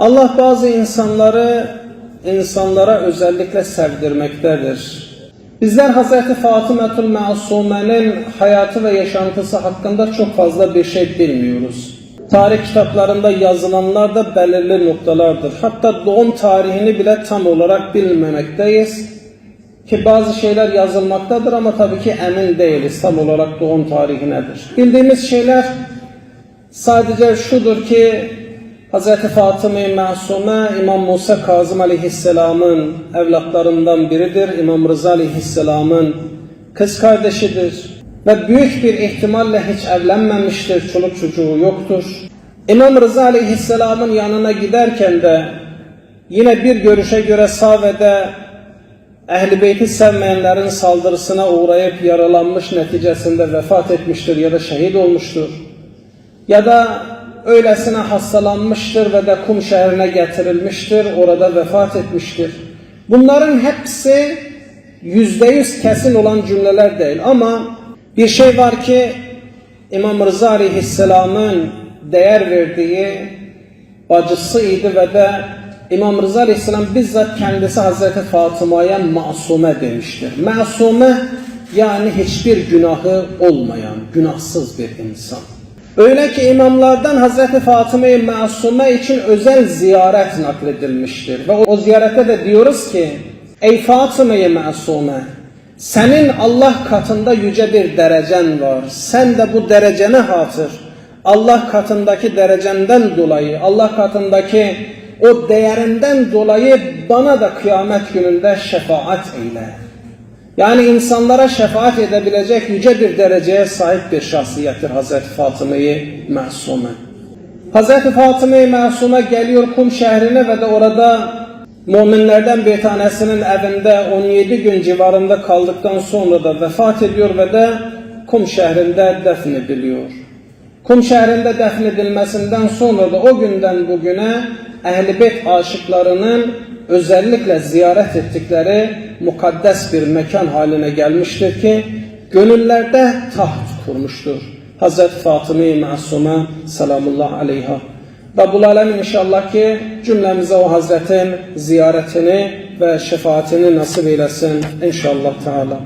Allah bazı insanları insanlara özellikle sevdirmektedir. Bizler Hz. Fatımetül Masume'nin hayatı ve yaşantısı hakkında çok fazla bir şey bilmiyoruz. Tarih kitaplarında yazılanlar da belirli noktalardır. Hatta doğum tarihini bile tam olarak bilmemekteyiz. Ki bazı şeyler yazılmaktadır ama tabii ki emin değiliz tam olarak doğum tarihi nedir. Bildiğimiz şeyler sadece şudur ki Hz. Fatıma-i Masume İmam Musa Kazım Aleyhisselam'ın evlatlarından biridir. İmam Rıza Aleyhisselam'ın kız kardeşidir. Ve büyük bir ihtimalle hiç evlenmemiştir, çoluk çocuğu yoktur. İmam Rıza Aleyhisselam'ın yanına giderken de yine bir görüşe göre Save'de Ehl-i Beyti sevmeyenlerin saldırısına uğrayıp yaralanmış neticesinde vefat etmiştir ya da şehit olmuştur. Ya da öylesine hastalanmıştır ve de Kum şehrine getirilmiştir, orada vefat etmiştir. Bunların hepsi yüzde yüz kesin olan cümleler değil ama bir şey var ki İmam Rıza Aleyhisselam'ın değer verdiği bacısıydı ve de İmam Rıza Aleyhisselam bizzat kendisi Hazreti Fatıma'ya masume demiştir. Masume yani hiçbir günahı olmayan, günahsız bir insan. Öyle ki imamlardan Hazreti Fatıma-i Masume için özel ziyaret nakledilmiştir. Ve o ziyarete de diyoruz ki, Ey Fatıma-i Masume, senin Allah katında yüce bir derecen var. Sen de bu derecene hatır. Allah katındaki derecenden dolayı, Allah katındaki o değerinden dolayı bana da kıyamet gününde şefaat eyle. Yani insanlara şefaat edebilecek yüce bir dereceye sahip bir şahsiyettir Hazreti Fatıma-i Masume. Hazreti Fatıma-i Masume geliyor Kum şehrine ve de orada müminlerden bir tanesinin evinde 17 gün civarında kaldıktan sonra da vefat ediyor ve de Kum şehrinde defnediliyor. Kum şehrinde defnedilmesinden sonra da o günden bugüne Ehl-i Beyt aşıklarının özellikle ziyaret ettikleri mukaddes bir mekan haline gelmiştir ki gönüllerde taht kurmuştur. Hazreti Fatıma-i Masume selamullah aleyha. Rabbul Alemin inşallah ki cümlemize o Hazretin ziyaretini ve şefaatini nasip eylesin inşallah Teala.